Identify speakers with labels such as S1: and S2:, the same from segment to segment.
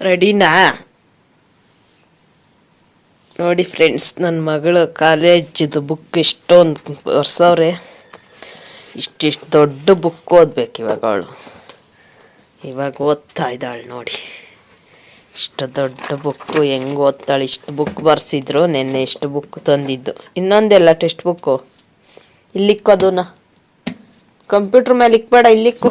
S1: ರೆಡಿನಾ? ನೋಡಿ ಫ್ರೆಂಡ್ಸ್ ನನ್ನ ಮಗಳು ಕಾಲೇಜಿದು ಬುಕ್ ಇಷ್ಟೊಂದು ಒರ್ಸವ್ರೆ. ಇಷ್ಟಿಷ್ಟು ದೊಡ್ಡ ಬುಕ್ ಓದ್ಬೇಕು ಇವಾಗ ಅವಳು. ಇವಾಗ ಓದ್ತಾ ಇದ್ದಾಳೆ ನೋಡಿ. ಇಷ್ಟು ದೊಡ್ಡ ಬುಕ್ಕು ಹೆಂಗೆ ಓದ್ತಾಳೆ, ಇಷ್ಟು ಬುಕ್ ಬರ್ಸಿದ್ರು, ನೆನ್ನೆ ಇಷ್ಟು ಬುಕ್ ತಂದಿದ್ದು. ಇನ್ನೊಂದೆಲ್ಲ ಟೆಸ್ಟ್ ಬುಕ್ಕು ಇಲ್ಲಿಕ್ಕು ಅದನ್ನ ಕಂಪ್ಯೂಟ್ರ್ ಮೇಲೆ ಇಕ್ಬೇಡ, ಇಲ್ಲಿಕ್ಕು.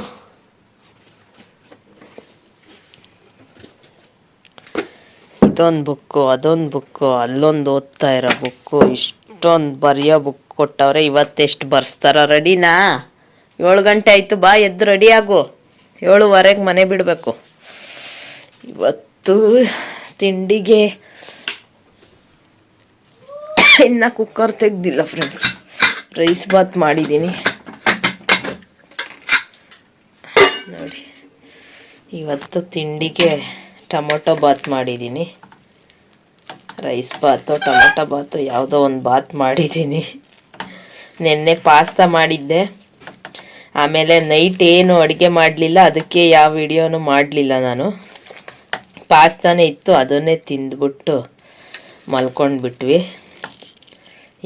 S1: ಇದೊಂದು ಬುಕ್ಕು, ಅದೊಂದು ಬುಕ್ಕು, ಅಲ್ಲೊಂದು ಓದ್ತಾ ಇರೋ ಬುಕ್ಕು, ಇಷ್ಟೊಂದು ಬರೆಯೋ ಬುಕ್ ಕೊಟ್ಟವ್ರೆ ಇವತ್ತೆಷ್ಟು ಬರ್ಸ್ತಾರ ರೆಡಿನಾ? ಏಳು ಗಂಟೆ ಆಯಿತು, ಬಾ ಎದ್ದು ರೆಡಿ ಆಗು. ಏಳುವರೆಗೆ ಮನೆ ಬಿಡಬೇಕು. ಇವತ್ತು ತಿಂಡಿಗೆ ಇನ್ನು ಕುಕ್ಕರ್ ತೆಗ್ದಿಲ್ಲ ಫ್ರೆಂಡ್ಸ್ ರೈಸ್ ಬಾತ್ ಮಾಡಿದ್ದೀನಿ ನೋಡಿ, ಇವತ್ತು ತಿಂಡಿಗೆ ಟೊಮೊಟೊ ಬಾತ್ ಮಾಡಿದ್ದೀನಿ ರೈಸ್ ಬಾತು, ಟೊಮೆಟೊ ಬಾತು, ಯಾವುದೋ ಒಂದು ಬಾತ್ ಮಾಡಿದ್ದೀನಿ ನಿನ್ನೆ ಪಾಸ್ತಾ ಮಾಡಿದ್ದೆ. ಆಮೇಲೆ ನೈಟ್ ಏನು ಅಡುಗೆ ಮಾಡಲಿಲ್ಲ, ಅದಕ್ಕೆ ಯಾವ ವಿಡಿಯೋನು ಮಾಡಲಿಲ್ಲ ನಾನು. ಪಾಸ್ತಾನೇ ಇತ್ತು, ಅದನ್ನೇ ತಿಂದ್ಬಿಟ್ಟು ಮಲ್ಕೊಂಡ್ಬಿಟ್ವಿ.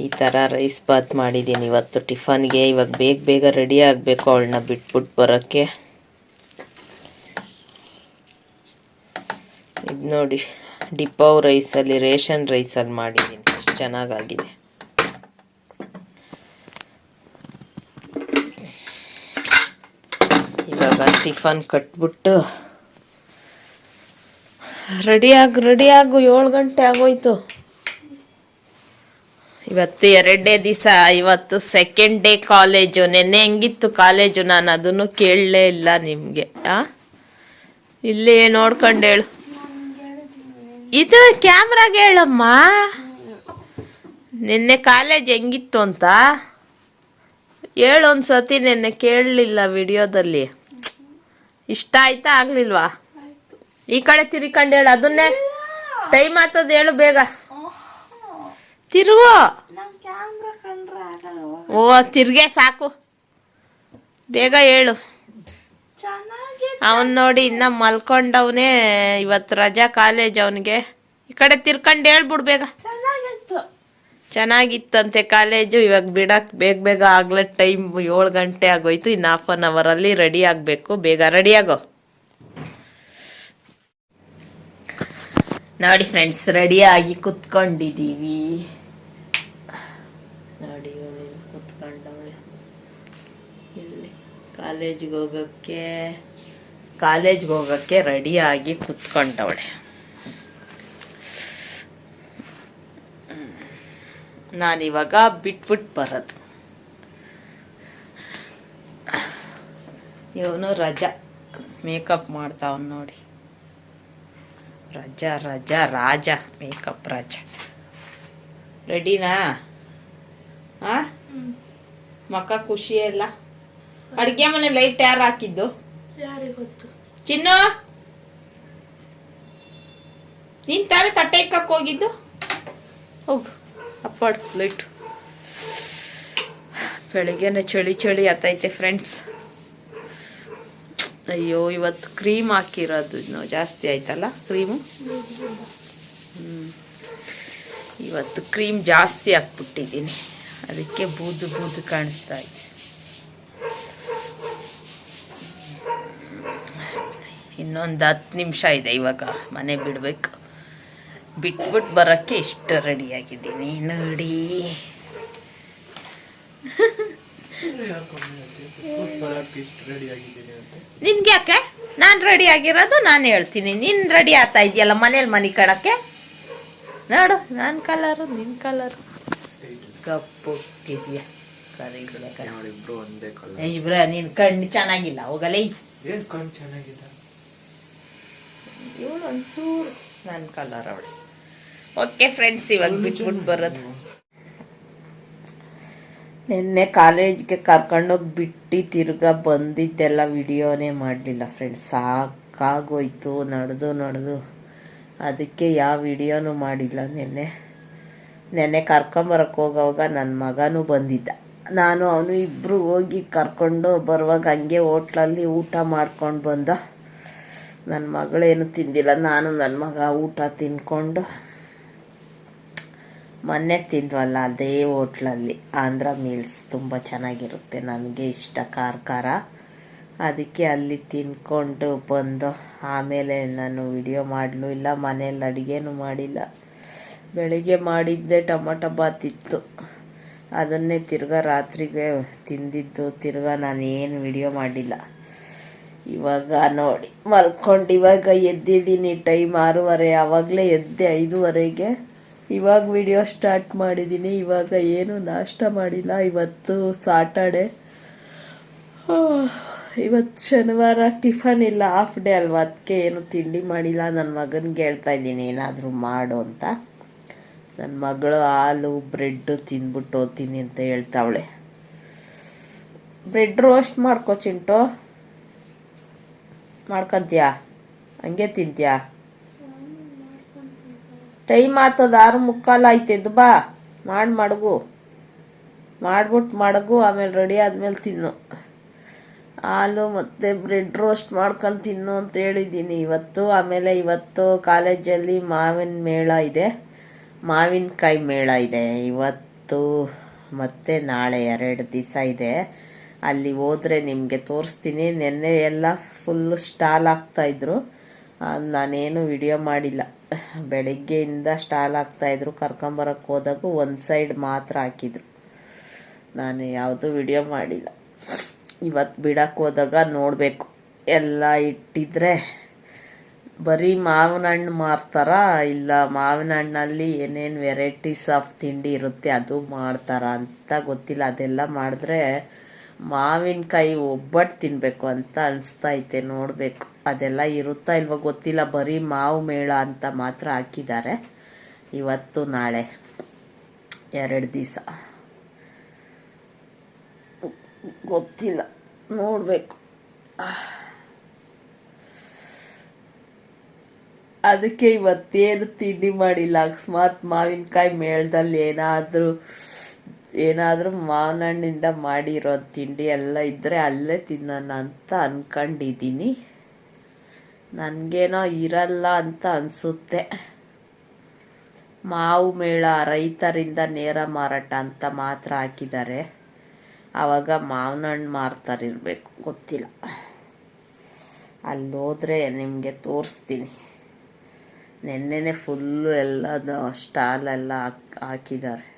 S1: ಈ ಥರ ರೈಸ್ ಬಾತ್ ಮಾಡಿದ್ದೀನಿ ಇವತ್ತು ಟಿಫನ್ಗೆ. ಇವಾಗ ಬೇಗ ಬೇಗ ರೆಡಿ ಆಗಬೇಕು ಅವಳನ್ನ ಬಿಟ್ಬಿಟ್ಟು ಬರೋಕ್ಕೆ. ಇದು ನೋಡಿ ಡಿಪವ್ ರೈಸಲ್ಲಿ, ರೇಷನ್ ರೈಸಲ್ಲಿ ಮಾಡಿದ್ದೀನಿ. ಅಷ್ಟು ಚೆನ್ನಾಗಾಗಿದೆ. ಇವಾಗ ಟಿಫನ್ ಕಟ್ಬಿಟ್ಟು ರೆಡಿ ರೆಡಿಯಾಗು ರೆಡಿ ಆಗು, ಏಳು ಗಂಟೆ ಆಗೋಯ್ತು. ಇವತ್ತು ಎರಡನೇ ದಿವಸ, ಇವತ್ತು ಸೆಕೆಂಡ್ ಡೇ ಕಾಲೇಜು ನೆನ್ನೆ ಹೆಂಗಿತ್ತು ಕಾಲೇಜು ನಾನು ಅದನ್ನು ಕೇಳಲೇ ಇಲ್ಲ ನಿಮಗೆ. ಆ? ಇಲ್ಲಿ ನೋಡ್ಕೊಂಡು ಹೇಳು. ಇದು ಕ್ಯಾಮ್ರಾಗೆ ಹೇಳಮ್ಮ ನಿನ್ನೆ ಕಾಲೇಜ್ ಹೆಂಗಿತ್ತು ಅಂತ? ಹೇಳು ಸತಿ ನಿನ್ನೆ ಕೇಳಲಿಲ್ಲ ವಿಡಿಯೋದಲ್ಲಿ. ಇಷ್ಟ ಆಯ್ತಾ ಆಗ್ಲಿಲ್ವಾ? ಈ ಕಡೆ ತಿರ್ಕೊಂಡು ಹೇಳು ಅದನ್ನೇ ಟೈಮ್ ಆಗ್ತದ ಹೇಳು ಬೇಗ.
S2: ಕಂಡ್ರೆ
S1: ಓ ತಿರ್ಗೆ ಸಾಕು. ಬೇಗ ಹೇಳು. ಅವನ್ ನೋಡಿ ಇನ್ನ ಮಲ್ಕೊಂಡವನೇ ಇವತ್ ರಜಾ ಕಾಲೇಜ್ ಅವನಿಗೆ. ಈ ಕಡೆ ತಿರ್ಕೊಂಡು ಹೇಳ್ಬಿಡು ಬೇಗ.
S2: ಚೆನ್ನಾಗಿತ್ತು.
S1: ಚೆನ್ನಾಗಿತ್ತಂತೆ ಕಾಲೇಜು ಇವಾಗ ಬಿಡಕ್ ಬೇಗ ಬೇಗ ಆಗ್ಲೇ ಟೈಮ್ ಏಳು ಗಂಟೆ ಆಗೋಯ್ತು ಇನ್ನು ಹಾಫ್ ಅನ್ ಅವರಲ್ಲಿ ರೆಡಿ ಆಗಬೇಕು. ಬೇಗ ರೆಡಿ ಆಗೋ. ನೋಡಿ ಫ್ರೆಂಡ್ಸ್ ರೆಡಿಯಾಗಿ ಕುತ್ಕೊಂಡಿದ್ದೀವಿ ನೋಡಿ ಇವಳು ಕುತ್ಕೊಂಡವಳೆ ಇಲ್ಲಿ ಕಾಲೇಜ್ಗೆ ಹೋಗೋಕ್ಕೆ ಕಾಲೇಜ್ಗೆ ಹೋಗೋಕ್ಕೆ ರೆಡಿಯಾಗಿ ಕುತ್ಕೊಂಡವಳೆ. ನಾನಿವಾಗ ಬಿಟ್ಬಿಟ್ಟು ಬರೋದು. ಇವನು ರಜಾ. ಮೇಕಪ್ ಮಾಡ್ತಾವನ್ ನೋಡಿ. ರಜಾ ರಜಾ ರಾಜ ಮೇಕಪ್ ರಾಜ. ರೆಡಿನಾ? ಹಾಂ ಮಕ್ಕ ಖುಷಿಯೇ ಎಲ್ಲ? ಅಡುಗೆ ಮನೆ ಲೈಟ್ ಯಾರು ಹಾಕಿದ್ದು?
S2: ಚಿನ್ನ ಗೊತ್ತು?
S1: ಚಿನ್ನು? ನೀನ್ ತಾನೇ ತಟ್ಟೆ ಇಕ್ಕಕ್ಕೆ ಹೋಗಿದ್ದು? ಹೋಗು. ಅಪ್ಪಾಡ್ ಲೈಟು ಬೆಳಿಗ್ಗೆನೆ ಚಳಿ ಚಳಿ ಆತೈತೆ ಫ್ರೆಂಡ್ಸ್ ಅಯ್ಯೋ ಇವತ್ತು ಕ್ರೀಮ್ ಹಾಕಿರೋದು ಇನ್ನು ಜಾಸ್ತಿ ಆಯ್ತಲ್ಲ ಕ್ರೀಮು ಹ್ಮ್. ಇವತ್ತು ಕ್ರೀಮ್ ಜಾಸ್ತಿ ಹಾಕ್ಬಿಟ್ಟಿದ್ದೀನಿ. ಅದಕ್ಕೆ ಬೂದು ಬೂದು ಕಾಣಿಸ್ತಾ ಇದೆ. ಇನ್ನೊಂದು ಹತ್ತು ನಿಮಿಷ ಇದೆ ಇವಾಗ. ಮನೆ ಬಿಡಬೇಕು. ಬಿಟ್ಬಿಟ್ಟು ಬರೋಕ್ಕೆ ಇಷ್ಟು ರೆಡಿಯಾಗಿದ್ದೀನಿ ನೋಡಿ. ನಿನ್ಗೆ ಯಾಕೆ? ನಾನು ರೆಡಿ ಆಗಿರೋದು ನಾನು ಹೇಳ್ತೀನಿ. ನೀನು ರೆಡಿ ಆಗ್ತಾ ಇದೆಯಲ್ಲ ಮನೇಲಿ ಮನೆ ಕಡಕ್ಕೆ ನೋಡು ನನ್ನ ಕಲರು ನಿನ್ನ ಕಲರು ಕಪ್ಪು ಇದೆಯಾ ಇಬ್ರ ನಿನ್ ಕಣ್ಣು ಚೆನ್ನಾಗಿಲ್ಲ. ಹೋಗಲೇ.
S3: ಕಣ್ಣು ಚೆನ್ನಾಗಿಲ್ಲ ಚೆನ್ನಾಗಿದೆ?
S1: ಇವಳು ಒಂಚೂರು ನನ್ನ ಕಲರ್ ಅವಳು. ಓಕೆ ಫ್ರೆಂಡ್ಸ್ ಇವಾಗ ಬಿಟ್ಬಿಟ್ಟು ಬರೋದು. ನಿನ್ನೆ ಕಾಲೇಜ್ಗೆ ಕರ್ಕೊಂಡೋಗಿ ಬಿಟ್ಟು ತಿರ್ಗಾ ಬಂದಿದ್ದೆಲ್ಲ ವಿಡಿಯೋನೇ ಮಾಡಲಿಲ್ಲ ಫ್ರೆಂಡ್ಸ್ ಸಾಕಾಗೋಯ್ತು ನಡೆದು ನಡೆದು. ಅದಕ್ಕೆ ಯಾವ ವಿಡಿಯೋನೂ ಮಾಡಿಲ್ಲ ನಿನ್ನೆ. ನೆನ್ನೆ ಕರ್ಕೊಂಬರಕ್ಕೆ ಹೋಗೋವಾಗ ನನ್ನ ಮಗನೂ ಬಂದಿದ್ದ. ನಾನು ಅವನು ಇಬ್ಬರು ಹೋಗಿ ಕರ್ಕೊಂಡು ಬರುವಾಗ ಹಂಗೆ ಹೋಟ್ಲಲ್ಲಿ ಊಟ ಮಾಡ್ಕೊಂಡು ಬಂದ. ನನ್ನ ಮಗಳೇನು ತಿಂದಿಲ್ಲ, ನಾನು ನನ್ನ ಮಗ ಊಟ ತಿನ್ಕೊಂಡು ಮೊನ್ನೆ ತಿಂದ್ವಲ್ಲ ಅದೇ ಹೋಟ್ಲಲ್ಲಿ. ಆಂಧ್ರ ಮೀಲ್ಸ್ ತುಂಬ ಚೆನ್ನಾಗಿರುತ್ತೆ, ನನಗೆ ಇಷ್ಟ ಖಾರ ಖಾರ. ಅದಕ್ಕೆ ಅಲ್ಲಿ ತಿನ್ಕೊಂಡು ಬಂದು ಆಮೇಲೆ ನಾನು ವಿಡಿಯೋ ಮಾಡಲು ಇಲ್ಲ ಮನೇಲಿ ಅಡುಗೆನೂ ಮಾಡಿಲ್ಲ. ಬೆಳಿಗ್ಗೆ ಮಾಡಿದ್ದೆ ಟೊಮೊಟೊ ಬಾತ್ ಇತ್ತು. ಅದನ್ನೇ ತಿರ್ಗಾ ರಾತ್ರಿಗೆ ತಿಂದಿದ್ದು, ತಿರ್ಗಾ ನಾನು ಏನು ವಿಡಿಯೋ ಮಾಡಿಲ್ಲ. ಇವಾಗ ನೋಡಿ, ಮಲ್ಕೊಂಡು ಇವಾಗ ಎದ್ದಿದ್ದೀನಿ ಟೈಮ್ ಆರೂವರೆ, ಆವಾಗಲೇ ಎದ್ದೆ ಐದೂವರೆಗೆ. ಇವಾಗ ವಿಡಿಯೋ ಸ್ಟಾರ್ಟ್ ಮಾಡಿದ್ದೀನಿ ಇವಾಗ ಏನು ನಾಷ್ಟ ಮಾಡಿಲ್ಲ. ಇವತ್ತು ಸಾಟರ್ಡೆ ಇವತ್ತು ಶನಿವಾರ ಟಿಫನ್ ಇಲ್ಲ ಹಾಫ್ ಡೇ ಅಲ್ವಾ? ಅದಕ್ಕೆ ಏನು ತಿಂಡಿ ಮಾಡಿಲ್ಲ. ನನ್ನ ಮಗನಿಗೆ ಹೇಳ್ತಾ ಇದ್ದೀನಿ, ಏನಾದರೂ ಮಾಡು ಅಂತ. ನನ್ನ ಮಗಳು ಹಾಲು ಬ್ರೆಡ್ಡು ತಿಂದ್ಬಿಟ್ಟು ಹೋಗ್ತೀನಿ ಅಂತ ಹೇಳ್ತಾವಳೆ. ಬ್ರೆಡ್ ರೋಸ್ಟ್ ಮಾಡ್ಕೊ ಚಿಂಟು. ಮಾಡ್ಕೊಂತೀಯಾ? ಹಂಗೆ ತಿಂತೀಯಾ? ಟೈಮ್ ಆಗ್ತದ ಆರು ಮುಕ್ಕಾಲು ಆಯ್ತಿದ್ದು ಬಾ. ಮಾಡಿ ಮಡಗು. ಮಾಡ್ಬಿಟ್ಟು ಮಡಗು ಆಮೇಲೆ ರೆಡಿ ಆದ್ಮೇಲೆ ತಿನ್ನು. ಹಾಲು ಮತ್ತು ಬ್ರೆಡ್ ರೋಸ್ಟ್ ಮಾಡ್ಕೊಂಡು ತಿನ್ನು ಅಂತ ಹೇಳಿದ್ದೀನಿ. ಇವತ್ತು ಆಮೇಲೆ ಇವತ್ತು ಕಾಲೇಜಲ್ಲಿ ಮಾವಿನ ಮೇಳ ಇದೆ. ಮಾವಿನಕಾಯಿ ಮೇಳ ಇದೆ. ಇವತ್ತು ಮತ್ತು ನಾಳೆ ಎರಡು ದಿವಸ ಇದೆ. ಅಲ್ಲಿ ಹೋದರೆ ನಿಮಗೆ ತೋರಿಸ್ತೀನಿ. ನೆನ್ನೆ ಎಲ್ಲ ಫುಲ್ಲು ಸ್ಟಾಲ್ ಆಗ್ತಾಯಿದ್ರು ನಾನೇನು ವಿಡಿಯೋ ಮಾಡಿಲ್ಲ. ಬೆಳಗ್ಗೆಯಿಂದ ಸ್ಟಾಲ್ ಆಗ್ತಾಯಿದ್ರು ಕರ್ಕೊಂಬರಕ್ಕೆ ಹೋದಾಗ ಒಂದು ಸೈಡ್ ಮಾತ್ರ ಹಾಕಿದ್ರು. ನಾನು ಯಾವುದೂ ವಿಡಿಯೋ ಮಾಡಿಲ್ಲ. ಇವತ್ತು ಬಿಡಕ್ಕೆ ಹೋದಾಗ ನೋಡಬೇಕು. ಎಲ್ಲ ಇಟ್ಟಿದ್ರೆ ಬರೀ ಮಾವಿನ ಹಣ್ಣು ಮಾರ್ತಾರ? ಇಲ್ಲ ಮಾವಿನ ಹಣ್ಣಲ್ಲಿ ಏನೇನು ವೆರೈಟೀಸ್ ಆಫ್ ತಿಂಡಿ ಇರುತ್ತೆ ಅದು ಮಾಡ್ತಾರ ಅಂತ ಗೊತ್ತಿಲ್ಲ. ಅದೆಲ್ಲ ಮಾಡಿದ್ರೆ ಮಾವಿನಕಾಯಿ ಒಬ್ಬಟ್ಟು ತಿನ್ನಬೇಕು ಅಂತ ಅನಿಸ್ತೈತೆ ನೋಡಬೇಕು. ಅದೆಲ್ಲ ಇರುತ್ತಾ ಇಲ್ವೋ ಗೊತ್ತಿಲ್ಲ, ಬರೀ ಮಾವು ಮೇಳ ಅಂತ ಮಾತ್ರ ಹಾಕಿದ್ದಾರೆ. ಇವತ್ತು ನಾಳೆ, ಎರಡು ದಿವಸ. ಗೊತ್ತಿಲ್ಲ, ನೋಡಬೇಕು. ಅದಕ್ಕೆ ಇವತ್ತೇನು ತಿಂಡಿ ಮಾಡಿಲ್ಲ. ಅಕಸ್ಮಾತ್ ಮಾವಿನಕಾಯಿ ಮೇಳದಲ್ಲಿ ಏನಾದರೂ ಏನಾದರೂ ಮಾವಿನ ಹಣ್ಣಿಂದ ಮಾಡಿರೋ ತಿಂಡಿ ಎಲ್ಲ ಇದ್ದರೆ ಅಲ್ಲೇ ತಿನ್ನೋಣ ಅಂತ ಅಂದ್ಕೊಂಡಿದ್ದೀನಿ ನನಗೇನೋ ಇರಲ್ಲ ಅಂತ ಅನಿಸುತ್ತೆ. ಮಾವು ಮೇಳ ರೈತರಿಂದ ನೇರ ಮಾರಾಟ ಅಂತ ಮಾತ್ರ ಹಾಕಿದ್ದಾರೆ. ಆವಾಗ ಮಾವಿನ ಹಣ್ಣು ಮಾರ್ತಾರಿರ್ಬೇಕು ಗೊತ್ತಿಲ್ಲ. ಅಲ್ಲಿ ಹೋದರೆ ನಿಮಗೆ ತೋರಿಸ್ತೀನಿ. ನೆನ್ನೆನೇ ಫುಲ್ಲು ಎಲ್ಲದು ಸ್ಟಾಲೆಲ್ಲ ಹಾಕ್, ಹಾಕಿದ್ದಾರೆ.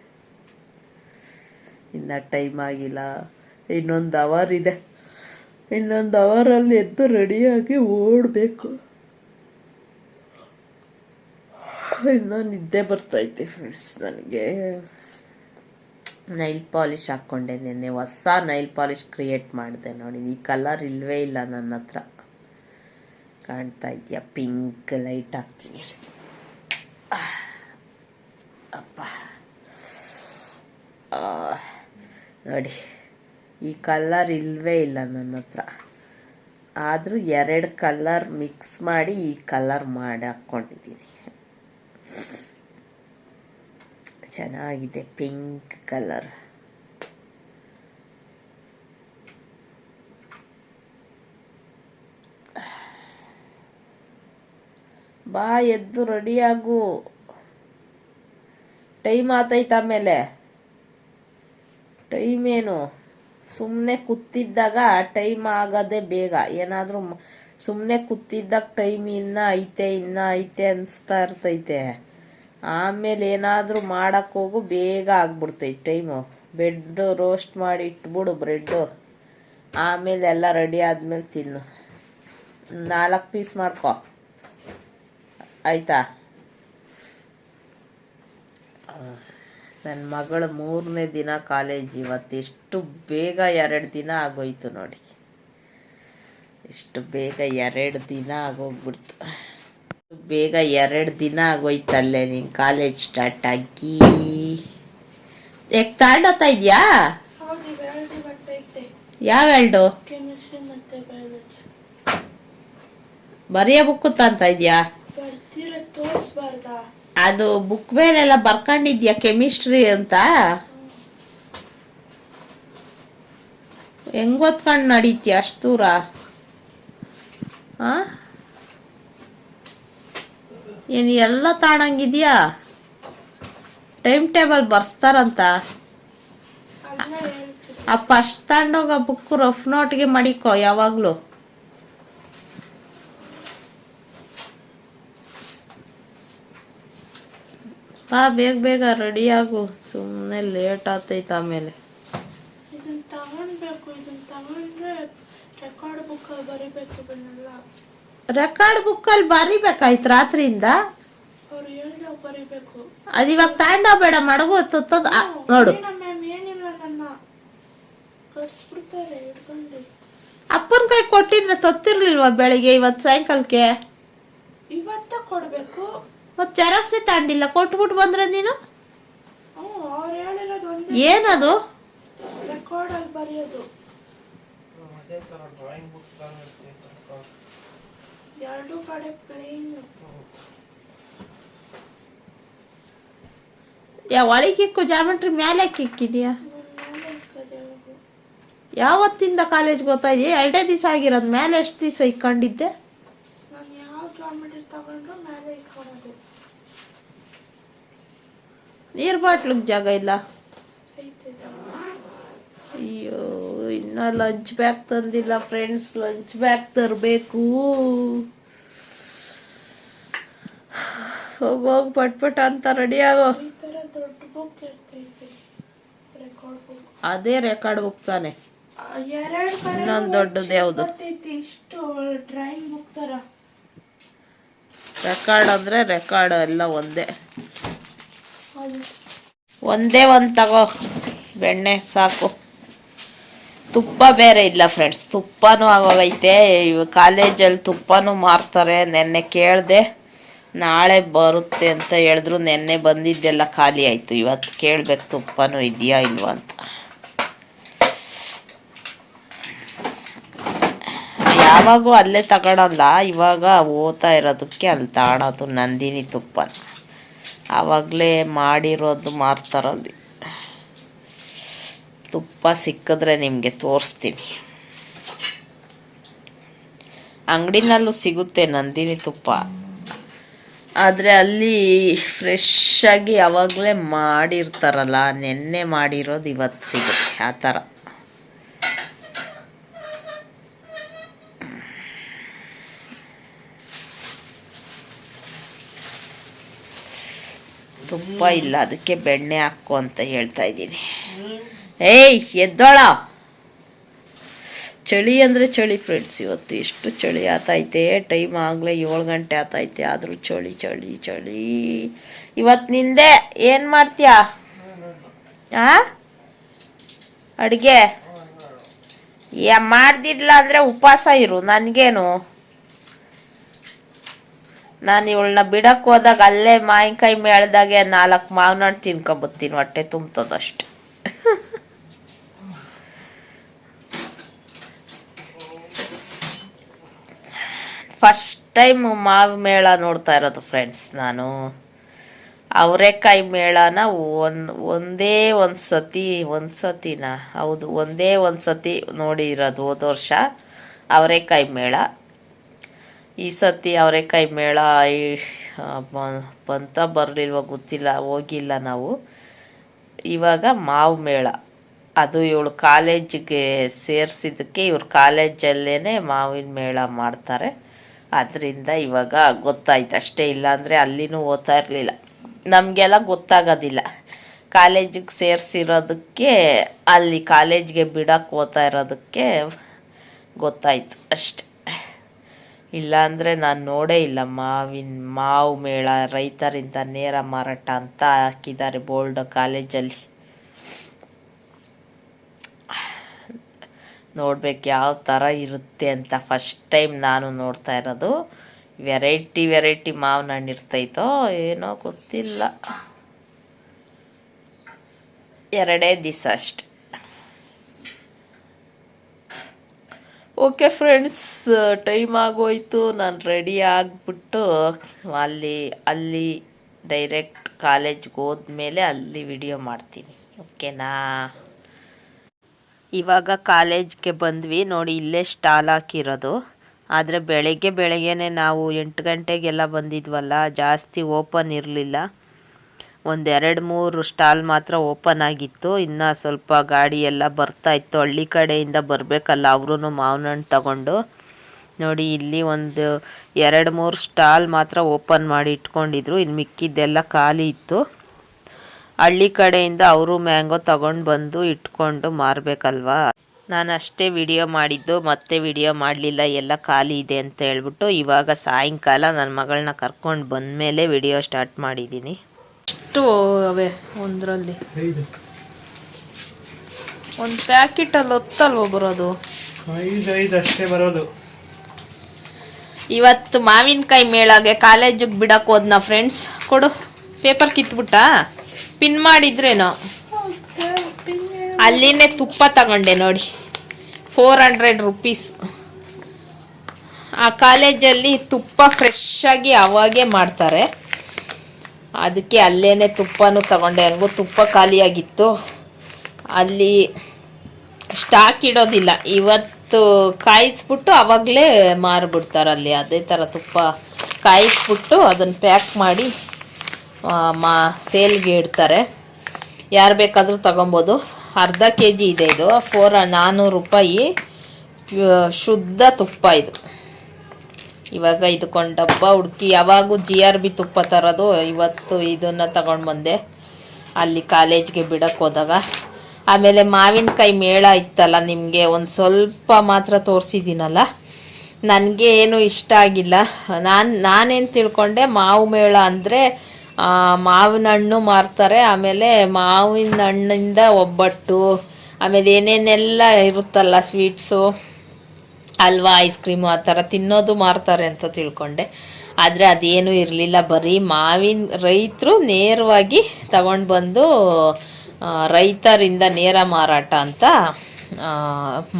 S1: ಇನ್ನು ಟೈಮ್ ಆಗಿಲ್ಲ. ಇನ್ನೊಂದು ಅವರ್ ಇದೆ. ಇನ್ನೊಂದು ಅವರಲ್ಲಿ ಎದ್ದು ರೆಡಿಯಾಗಿ ಓಡಬೇಕು. ಇನ್ನು ನಿದ್ದೆ ಬರ್ತೈತೆ ಫ್ರೆಂಡ್ಸ್ ನನಗೆ. ನೈಲ್ ಪಾಲಿಶ್ ಹಾಕ್ಕೊಂಡೆ ನೆನ್ನೆ. ಹೊಸ ನೈಲ್ ಪಾಲಿಶ್ ಕ್ರಿಯೇಟ್ ಮಾಡಿದೆ ನೋಡಿ. ಈ ಕಲರ್ ಇಲ್ವೇ ಇಲ್ಲ ನನ್ನ ಹತ್ರ. ಕಾಣ್ತಾ ಇದೆಯಾ? ಪಿಂಕ್ ಲೈಟ್ ಹಾಕ್ತೀನಿ. ಅಪ್ಪ. ನೋಡಿ, ಈ ಕಲ್ಲರ್ ಇಲ್ವೇ ಇಲ್ಲ ನನ್ನ ಹತ್ರ. ಆದರೂ ಎರಡು ಕಲ್ಲರ್ ಮಿಕ್ಸ್ ಮಾಡಿ ಈ ಕಲ್ಲರ್ ಮಾಡಿ ಹಾಕ್ಕೊಂಡಿದ್ದೀನಿ. ಚೆನ್ನಾಗಿದೆ ಪಿಂಕ್ ಕಲರ್ ಬಾ ಎದ್ದು ರೆಡಿಯಾಗು ಟೈಮ್ ಆತೈತೆ ಆಮೇಲೆ. ಟೈಮ್ ಏನು ಸುಮ್ಮನೆ ಕೂತಿದ್ದಾಗ ಟೈಮ್ ಆಗೋದೆ ಬೇಗ. ಏನಾದರೂ ಸುಮ್ಮನೆ ಕೂತಿದ್ದಾಗ ಟೈಮ್ ಇನ್ನ ಐತೆ ಇನ್ನ ಐತೆ ಅನಿಸ್ತಾ ಇರ್ತೈತೆ. ಆಮೇಲೆ ಏನಾದರೂ ಮಾಡಕ್ಕೆ ಹೋಗು, ಬೇಗ ಆಗ್ಬಿಡ್ತೈತೆ ಟೈಮು. ಬ್ರೆಡ್ಡು ರೋಸ್ಟ್ ಮಾಡಿ ಇಟ್ಬಿಡು ಬ್ರೆಡ್ಡು. ಆಮೇಲೆ ಎಲ್ಲ ರೆಡಿ ಆದಮೇಲೆ ತಿನ್ನು. ನಾಲ್ಕು ಪೀಸ್ ಮಾಡ್ಕೊ. ಆಯ್ತಾ? ನನ್ನ ಮಗಳು ಮೂರನೇ ದಿನ ಕಾಲೇಜ್ ಇವತ್ತು. ಎಷ್ಟು ಬೇಗ ಎರಡು ದಿನ ಆಗೋಯ್ತು ನೋಡಿ. ಎಷ್ಟು ಬೇಗ ಎರಡು ದಿನ ಆಗೋಗ್ಬಿಡ್ತು. ಬೇಗ ಎರಡು ದಿನ ಆಗೋಯ್ತಲ್ಲೇ ನೀನು ಕಾಲೇಜ್ ಸ್ಟಾರ್ಟ್ ಆಗಿ. ಯಾಕೆ ತಾಂಡೋತಾ ಇದೆಯಾ? ಯಾವ ಎರಡು ಬರೆಯೋ ಬುಕ್ಕು ತಂತ ಇದೆಯಾ? ಅದು ಬುಕ್ ಮೇಲೆಲ್ಲ ಬರ್ಕೊಂಡಿದ್ಯಾ ಕೆಮಿಸ್ಟ್ರಿ ಅಂತ? ಹೆಂಗ್ ಓದ್ಕೊಂಡು ನಡೀತೀಯ ಅಷ್ಟು ದೂರ? ಏನು ಎಲ್ಲ ತಾಣಂಗಿದ್ಯಾ? Time table ಬರ್ಸ್ತಾರಂತ? ಅಪ್ಪ ಅಷ್ಟು ತಗೊಂಡೋಗ ಬುಕ್ ರಫ್ ನೋಟ್ಗೆ ಮಡಿಕೋ ಯಾವಾಗ್ಲೂ. ಬಾ ಬೇಗ ಬೇಗ ರೆಡಿ ಆಗು. ಸುಮ್ಮನೆ ಲೇಟ್ ಆತೈತ ಆಮೇಲೆ.
S2: ಇದನ್ನ ತಗೊಳ್ಬೇಕು ಇದನ್ನ ತಗೊಂಡ್ರೆ ರೆಕಾರ್ಡ್ ಬುಕ್ ಬರಿಬೇಕು ಇದನ್ನೆಲ್ಲ
S1: ರೆಕಾರ್ಡ್ ಬುಕ್ಕಲ್ಲಿ ಬರಿಬೇಕಾಯ್ತು ರಾತ್ರಿಯಿಂದ?
S2: ಅವ್ರು ಹೇಳ್ದಾಗ ಬರಿಬೇಕು.
S1: ಅದು ಇವಾಗ ತಗೊಂಡೋಗ್ಬೇಡ ಮಡಗು ತುತ್ತದ ಆ, ನೋಡು.
S2: ಮ್ಯಾಮ್ ಏನಿಲ್ಲ ನನ್ನ. ಕಟ್ಸ್ಬಿಡ್ತಾರೆ ಹಿಡ್ಕೊಂಡು
S1: ಅಪ್ಪನ ಕೈ ಕೊಟ್ಟಿದ್ರೆ ತೊತ್ತಿರ್ಲಿಲ್ವಾ ಬೆಳಿಗ್ಗೆ ಇವತ್ತು ಸಾಯಂಕಾಲಕ್ಕೆ?
S2: ಇವತ್ತ ಕೊಡ್ಬೇಕು.
S1: ಮತ್ತೆ ಜೆರಾಕ್ಸೇ ತಗೊಂಡಿಲ್ಲ ಕೊಟ್ಬಿಟ್ಟು ಬಂದ್ರೆ ನೀನು? ಏನದು?
S2: ರೆಕಾರ್ಡಲ್ಲಿ ಬರೆಯೋದು. ಎರಡು ಕಡೆ
S1: ಯಾ ಒಳಗಿಕ್ಕು ಜಾಮೆಟ್ರಿ ಮೇಲೆ ಕಿಕ್ಕಿದ್ಯಾ ಯಾವತ್ತಿಂದ ಕಾಲೇಜ್ ಗೊತ್ತಾಯ್ತು? ಎರಡೇ ದಿವಸ ಆಗಿರೋದು ಮೇಲೆ ಎಷ್ಟು ದಿವಸ ಇಕ್ಕೊಂಡಿದ್ದೆ
S2: ನಾನು ಯಾವ ಜಾಮೆಟ್ರಿ ತಗೊಂಡ್ರು ಮೇಲೆ ಇಟ್ಕೊಳೋದು
S1: ನೀರ್ ಬಾಟ್ಲಿಗೆ ಜಾಗ ಇಲ್ಲ. ಅಯ್ಯೋ ಇನ್ನ ಲಂಚ್ ಬ್ಯಾಗ್ ತಂದಿಲ್ಲ ಫ್ರೆಂಡ್ಸ್ ಲಂಚ್ ಬ್ಯಾಗ್ ತರಬೇಕು. ಹೋಗೋಗಿ ಹೋಗ್ ಪಟ್ ಪಟ್ ಅಂತ ರೆಡಿ ಆಗೋ. ಅದೇ ರೆಕಾರ್ಡ್ ಬುಕ್ ತಾನೆ. ಇನ್ನೊಂದು ದೊಡ್ಡದು ಯಾವ್ದು? ರೆಕಾರ್ಡ್ ಅಂದ್ರೆ ರೆಕಾರ್ಡ್ ಎಲ್ಲ ಒಂದೇ. ಒಂದೇ ಒಂದು ತಗೋ. ಬೆಣ್ಣೆ ಸಾಕು. ತುಪ್ಪ ಬೇರೆ ಇಲ್ಲ ಫ್ರೆಂಡ್ಸ್ ತುಪ್ಪನೂ ಆಗೋಗೈತೆ. ಕಾಲೇಜಲ್ಲಿ ತುಪ್ಪನೂ ಮಾರ್ತಾರೆ. ನೆನ್ನೆ ಕೇಳಿದೆ, ನಾಳೆ ಬರುತ್ತೆ ಅಂತ ಹೇಳಿದ್ರು. ನೆನ್ನೆ ಬಂದಿದ್ದೆಲ್ಲ ಖಾಲಿ ಆಯಿತು. ಇವತ್ತು ಕೇಳಬೇಕು ತುಪ್ಪನೂ ಇದೆಯಾ ಇಲ್ವಾ ಅಂತ. ಯಾವಾಗೂ ಅಲ್ಲೇ ತಗೊಳಲ್ಲ. ಇವಾಗ ಓದ್ತಾ ಇರೋದಕ್ಕೆ ಅಲ್ಲಿ ತಗೊಳೋದು ನಂದಿನಿ ತುಪ್ಪ. ಆವಾಗಲೇ ಮಾಡಿರೋದು ಮಾರ್ತಾರಲ್ಲಿ. ತುಪ್ಪ ಸಿಕ್ಕಿದ್ರೆ ನಿಮಗೆ ತೋರಿಸ್ತೀನಿ. ಅಂಗಡಿನಲ್ಲೂ ಸಿಗುತ್ತೆ ನಂದಿನಿ ತುಪ್ಪ. ಆದರೆ ಅಲ್ಲಿ ಫ್ರೆಶ್ ಆಗಿ ಯಾವಾಗಲೇ ಮಾಡಿರ್ತಾರಲ್ಲ, ನೆನ್ನೆ ಮಾಡಿರೋದು ಇವತ್ತು ಸಿಗುತ್ತೆ, ಆ ಥರ. ತುಪ್ಪ ಇಲ್ಲ, ಅದಕ್ಕೆ ಬೆಣ್ಣೆ ಹಾಕು ಅಂತ ಹೇಳ್ತಾ ಇದ್ದೀನಿ. ಏಯ್, ಎದ್ದೋಳ. ಚಳಿ ಅಂದರೆ ಚಳಿ ಫ್ರೆಂಡ್ಸ್ ಇವತ್ತು ಎಷ್ಟು ಚಳಿ ಆತೈತೆ ಟೈಮ್ ಆಗಲೇ ಏಳು ಗಂಟೆ ಆತೈತೆ, ಆದರೂ ಚಳಿ ಚಳಿ ಚಳಿ. ಇವತ್ತು ನಿಂದೆ, ಏನು ಮಾಡ್ತೀಯಾ? ಆ? ಅಡುಗೆ? ಯಾ ಮಾಡ್ದಿಲ್ಲ ಅಂದರೆ ಉಪವಾಸ ಇರು, ನನಗೇನು? ನಾನು ಇವಳನ್ನ ಬಿಡಕ್ಕೆ ಹೋದಾಗ ಅಲ್ಲೇ ಮಾವಿನಕಾಯಿ ಮೇಳ್ದಾಗೆ ನಾಲ್ಕು ಮಾವಿನ ಹಣ್ಣು ತಿನ್ಕೊಂಬತ್ತೀನಿ ಹೊಟ್ಟೆ ತುಂಬ್ತದಷ್ಟು ಫಸ್ಟ್ ಟೈಮ್ ಮಾವು ಮೇಳ ನೋಡ್ತಾ ಇರೋದು ಫ್ರೆಂಡ್ಸ್ ನಾನು. ಅವರೆಕಾಯಿ ಮೇಳನ ಒನ್ ಒಂದೇ, ಒಂದು ಸತಿ ಒಂದು ಹೌದು, ಒಂದೇ ಒಂದು ಸತಿ ನೋಡಿರೋದು ಹೋದ ವರ್ಷ ಅವರೆಕಾಯಿ ಮೇಳ. ಈ ಸತಿ ಅವರೆಕಾಯಿ ಮೇಳ ಬಂತ ಬರಲಿಲ್ವ ಗೊತ್ತಿಲ್ಲ, ಹೋಗಿಲ್ಲ ನಾವು. ಇವಾಗ ಮಾವು ಮೇಳ. ಅದು ಇವಳು ಕಾಲೇಜಿಗೆ ಸೇರಿಸಿದ್ದಕ್ಕೆ ಇವ್ರ ಕಾಲೇಜಲ್ಲೇ ಮಾವಿನ ಮೇಳ ಮಾಡ್ತಾರೆ. ಅದರಿಂದ ಇವಾಗ ಗೊತ್ತಾಯ್ತು. ಅಷ್ಟೇ ಇಲ್ಲಾಂದರೆ ಅಲ್ಲಿನೂ ಓದ್ತಾ ಇರಲಿಲ್ಲ. ನಮಗೆಲ್ಲ ಗೊತ್ತಾಗೋದಿಲ್ಲ. ಕಾಲೇಜಿಗೆ ಸೇರಿಸಿರೋದಕ್ಕೆ, ಅಲ್ಲಿ ಕಾಲೇಜ್ಗೆ ಬಿಡೋಕ್ಕೆ ಓದ್ತಾ ಇರೋದಕ್ಕೆ ಗೊತ್ತಾಯಿತು ಅಷ್ಟೆ. ಇಲ್ಲಾಂದರೆ ನಾನು ನೋಡೇ ಇಲ್ಲ. ಮಾವಿನ, ಮಾವು ಮೇಳ, ರೈತರಿಂದ ನೇರ ಮಾರಾಟ ಅಂತ ಹಾಕಿದ್ದಾರೆ ಬೋಲ್ಡ್ ಕಾಲೇಜಲ್ಲಿ. ನೋಡ್ಬೇಕು ಯಾವ ಥರ ಇರುತ್ತೆ ಅಂತ ಫಸ್ಟ್ ಟೈಮ್ ನಾನು ನೋಡ್ತಾ ಇರೋದು. ವೆರೈಟಿ ವೆರೈಟಿ ಮಾವಿನ ಹಣ್ಣು ಇರ್ತೈತೋ ಏನೋ ಗೊತ್ತಿಲ್ಲ. ಎರಡೇ ದಿವಸ ಅಷ್ಟೆ. ಓಕೆ ಫ್ರೆಂಡ್ಸ್ ಟೈಮ್ ಆಗೋಯ್ತು. ನಾನು ರೆಡಿ ಆಗಿಬಿಟ್ಟು ಅಲ್ಲಿ ಅಲ್ಲಿ ಡೈರೆಕ್ಟ್ ಕಾಲೇಜ್ಗೆ ಹೋದ್ಮೇಲೆ ಅಲ್ಲಿ ವಿಡಿಯೋ ಮಾಡ್ತೀನಿ. ಓಕೆನಾ ಇವಾಗ ಕಾಲೇಜ್ಗೆ ಬಂದ್ವಿ. ನೋಡಿ, ಇಲ್ಲೇ ಸ್ಟಾಲ್ ಹಾಕಿರೋದು. ಆದರೆ ಬೆಳಗ್ಗೆ ಬೆಳಗ್ಗೆನೆ ನಾವು ಎಂಟು ಗಂಟೆಗೆಲ್ಲ ಬಂದಿದ್ವಲ್ಲ, ಜಾಸ್ತಿ ಓಪನ್ ಇರಲಿಲ್ಲ. ಒಂದೆರಡು ಮೂರು ಸ್ಟಾಲ್ ಮಾತ್ರ ಓಪನ್ ಆಗಿತ್ತು. ಇನ್ನು ಸ್ವಲ್ಪ ಗಾಡಿ ಎಲ್ಲ ಬರ್ತಾ ಇತ್ತು. ಹಳ್ಳಿ ಕಡೆಯಿಂದ ಬರಬೇಕಲ್ಲ ಅವರು ಮಾವಿನ ಹಣ್ಣು ತಗೊಂಡು. ನೋಡಿ, ಇಲ್ಲಿ ಒಂದು ಎರಡು ಮೂರು ಸ್ಟಾಲ್ ಮಾತ್ರ ಓಪನ್ ಮಾಡಿ ಇಟ್ಕೊಂಡಿದ್ರು. ಇಲ್ಲಿ ಮಿಕ್ಕಿದ್ದೆಲ್ಲ ಖಾಲಿ ಇತ್ತು. ಹಳ್ಳಿ ಕಡೆಯಿಂದ ಅವರು ಮ್ಯಾಂಗೋ ತಗೊಂಡು ಬಂದು ಇಟ್ಕೊಂಡು ಮಾರಬೇಕಲ್ವಾ? ನಾನು ಅಷ್ಟೇ ವಿಡಿಯೋ ಮಾಡಿದ್ದು, ಮತ್ತೆ ವಿಡಿಯೋ ಮಾಡಲಿಲ್ಲ. ಎಲ್ಲ ಖಾಲಿ ಇದೆ ಅಂತ ಹೇಳ್ಬಿಟ್ಟು ಇವಾಗ ಸಾಯಂಕಾಲ ನನ್ನ ಮಗಳನ್ನ ಕರ್ಕೊಂಡು ಬಂದಮೇಲೆ ವಿಡಿಯೋ ಸ್ಟಾರ್ಟ್ ಮಾಡಿದ್ದೀನಿ. ಎಷ್ಟು ಅವೆ ಒಂದರಲ್ಲಿ. ಒಂದು ಪ್ಯಾಕೆಟಲ್ಲಿ ಹೊತ್ತಲ್ವ ಬರೋದು?
S3: ಐದು ಐದು ಅಷ್ಟೇ ಬರೋದು.
S1: ಇವತ್ತು ಮಾವಿನಕಾಯಿ ಮೇಳಾಗೆ ಕಾಲೇಜಿಗೆ ಬಿಡಕ್ಕೆ ಹೋದ್ನ ಫ್ರೆಂಡ್ಸ್ ಕೊಡು. ಪೇಪರ್ ಕಿತ್ಬಿಟ್ಟ? ಪಿನ್ ಮಾಡಿದ್ರೇನೋ? ಅಲ್ಲಿನೇ ತುಪ್ಪ ತಗೊಂಡೆ ನೋಡಿ. ಫೋರ್ ಹಂಡ್ರೆಡ್ ರುಪೀಸ್ ಆ ಕಾಲೇಜಲ್ಲಿ ತುಪ್ಪ ಫ್ರೆಶ್ ಆಗಿ ಅವಾಗೇ ಮಾಡ್ತಾರೆ. ಅದಕ್ಕೆ ಅಲ್ಲೇ ತುಪ್ಪನೂ ತಗೊಂಡೆ. ನನಗೂ ತುಪ್ಪ ಖಾಲಿಯಾಗಿತ್ತು. ಅಲ್ಲಿ ಸ್ಟಾಕ್ ಇಡೋದಿಲ್ಲ. ಇವತ್ತು ಕಾಯಿಸ್ಬಿಟ್ಟು ಅವಾಗಲೇ ಮಾರಿಬಿಡ್ತಾರೆ ಅಲ್ಲಿ. ಅದೇ ಥರ ತುಪ್ಪ ಕಾಯಿಸ್ಬಿಟ್ಟು ಅದನ್ನು ಪ್ಯಾಕ್ ಮಾಡಿ ಮಾ, ಸೇಲ್ಗೆ ಇಡ್ತಾರೆ. ಯಾರು ಬೇಕಾದರೂ ತಗೊಬೋದು. ಅರ್ಧ ಕೆ ಜಿ ಇದೆ ಇದು. ಫೋರ್ ನಾನ್ನೂರು ರೂಪಾಯಿ, ಶುದ್ಧ ತುಪ್ಪ ಇದು. ಇವಾಗ ಇದಕ್ಕೊಂದು ಡಬ್ಬ ಹುಡುಕಿ, ಯಾವಾಗೂ ಜಿ ಆರ್ ಬಿ ತುಪ್ಪ ತರೋದು ಇವತ್ತು ಇದನ್ನು ತಗೊಂಡು ಬಂದೆ. ಅಲ್ಲಿ ಕಾಲೇಜ್ಗೆ ಬಿಡಕ್ಕೆ ಹೋದಾಗ. ಆಮೇಲೆ ಮಾವಿನಕಾಯಿ ಮೇಳ ಇತ್ತಲ್ಲ, ನಿಮಗೆ ಒಂದು ಸ್ವಲ್ಪ ಮಾತ್ರ ತೋರಿಸಿದ್ದೀನಲ್ಲ ನನಗೆ ಏನು ಇಷ್ಟ ಆಗಿಲ್ಲ. ನಾನು, ನಾನೇನು ತಿಳ್ಕೊಂಡೆ, ಮಾವು ಮೇಳ ಅಂದರೆ ಮಾವಿನ ಹಣ್ಣು ಮಾರ್ತಾರೆ, ಆಮೇಲೆ ಮಾವಿನ ಹಣ್ಣಿಂದ ಒಬ್ಬಟ್ಟು, ಆಮೇಲೆ ಏನೇನೆಲ್ಲ ಇರುತ್ತಲ್ಲ ಸ್ವೀಟ್ಸು ಹಲ್ವಾ ಐಸ್ ಕ್ರೀಮು ಆ ಥರ ತಿನ್ನೋದು ಮಾರ್ತಾರೆ ಅಂತ ತಿಳ್ಕೊಂಡೆ. ಆದರೆ ಅದೇನೂ ಇರಲಿಲ್ಲ. ಬರೀ ಮಾವಿನ ರೈತರು ನೇರವಾಗಿ ತಗೊಂಡು ಬಂದು ರೈತರಿಂದ ನೇರ ಮಾರಾಟ ಅಂತ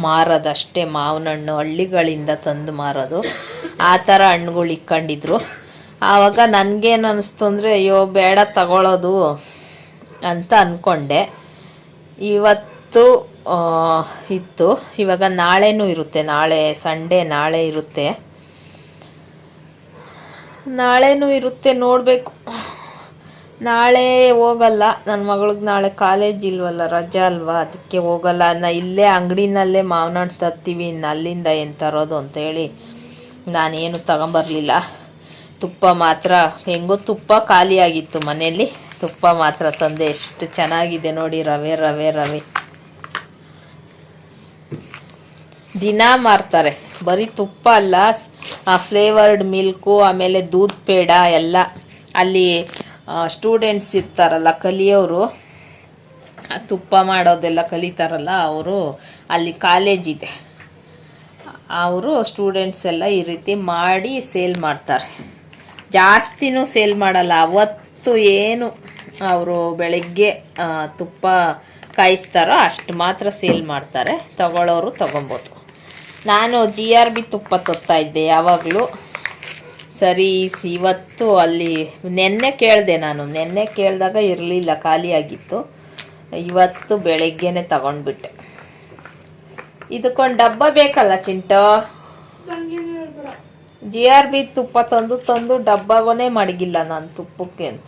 S1: ಮಾರೋದಷ್ಟೇ. ಮಾವಿನ ಹಣ್ಣು ಹಳ್ಳಿಗಳಿಂದ ತಂದು ಮಾರೋದು. ಆ ಥರ ಹಣ್ಣುಗಳು ಇಕ್ಕೊಂಡಿದ್ರು. ಆವಾಗ ನನಗೇನು ಅನ್ನಿಸ್ತು ಅಂದರೆ, ಅಯ್ಯೋ, ಬೇಡ ತಗೊಳ್ಳೋದು ಅಂತ ಅಂದ್ಕೊಂಡೆ ಇವತ್ತು ಆ, ಇತ್ತು. ಇವಾಗ ನಾಳೆನೂ ಇರುತ್ತೆ. ನಾಳೆ ಸಂಡೇ ನಾಳೆ ಇರುತ್ತೆ. ನಾಳೆನೂ ಇರುತ್ತೆ ನೋಡಬೇಕು. ನಾಳೆ ಹೋಗಲ್ಲ. ನನ್ನ ಮಗಳಿಗೆ ನಾಳೆ ಕಾಲೇಜ್ ಇಲ್ವಲ್ಲ ರಜಾ ಅಲ್ವಾ? ಅದಕ್ಕೆ ಹೋಗಲ್ಲ. ನಾ ಇಲ್ಲೇ ಅಂಗಡಿನಲ್ಲೇ ಮಾವನಾಡು ತರ್ತೀವಿ. ಇನ್ನು ಅಲ್ಲಿಂದ ಏನು ತರೋದು ಅಂತೇಳಿ ನಾನೇನು ತಗೊಂಬರ್ಲಿಲ್ಲ. ತುಪ್ಪ ಮಾತ್ರ. ಹೆಂಗೋ ತುಪ್ಪ ಖಾಲಿಯಾಗಿತ್ತು ಮನೆಯಲ್ಲಿ ತುಪ್ಪ ಮಾತ್ರ ತಂದೆ. ಎಷ್ಟು ಚೆನ್ನಾಗಿದೆ ನೋಡಿ ರವೆ ರವೆ ರವೆ. ದಿನ ಮಾರ್ತಾರೆ ಬರೀ ತುಪ್ಪ ಅಲ್ಲ ಆ ಫ್ಲೇವರ್ಡ್ ಮಿಲ್ಕು ಆಮೇಲೆ ದೂದ್ ಪೇಡ ಎಲ್ಲ. ಅಲ್ಲಿ ಸ್ಟೂಡೆಂಟ್ಸ್ ಇರ್ತಾರಲ್ಲ, ಕಲಿಯೋರು ತುಪ್ಪ ಮಾಡೋದೆಲ್ಲ ಕಲಿತಾರಲ್ಲ, ಅವರು ಅಲ್ಲಿ ಕಾಲೇಜ್ ಇದೆ. ಅವರು ಸ್ಟೂಡೆಂಟ್ಸ್ ಎಲ್ಲ ಈ ರೀತಿ ಮಾಡಿ ಸೇಲ್ ಮಾಡ್ತಾರೆ. ಜಾಸ್ತಿನೂ ಸೇಲ್ ಮಾಡಲ್ಲ, ಅವತ್ತು ಏನು ಅವರು ಬೆಳಗ್ಗೆ ತುಪ್ಪ ಕಾಯಿಸ್ತಾರೋ ಅಷ್ಟು ಮಾತ್ರ ಸೇಲ್ ಮಾಡ್ತಾರೆ. ತಗೊಳ್ಳೋರು ತಗೊಬೋದು ನಾನು ಜಿ ಆರ್ ಬಿ ತುಪ್ಪ ತೊತ್ತಾ ಇದ್ದೆ ಯಾವಾಗಲೂ. ಸರಿ ಇವತ್ತು ಅಲ್ಲಿ ನೆನ್ನೆ ಕೇಳಿದೆ ನಾನು. ನೆನ್ನೆ ಕೇಳಿದಾಗ ಇರಲಿಲ್ಲ ಖಾಲಿಯಾಗಿತ್ತು ಇವತ್ತು ಬೆಳಗ್ಗೆನೆ ತಗೊಂಡ್ಬಿಟ್ಟೆ. ಇದಕ್ಕೊಂದು ಡಬ್ಬ ಬೇಕಲ್ಲ ಚಿಂಟೋ? ಜಿ ಆರ್ ಬಿ ತುಪ್ಪ ತಂದು ತಂದು ಡಬ್ಬಾಗೋನೇ ಮಡಗಿಲ್ಲ ನಾನು ತುಪ್ಪಕ್ಕೆ ಅಂತ.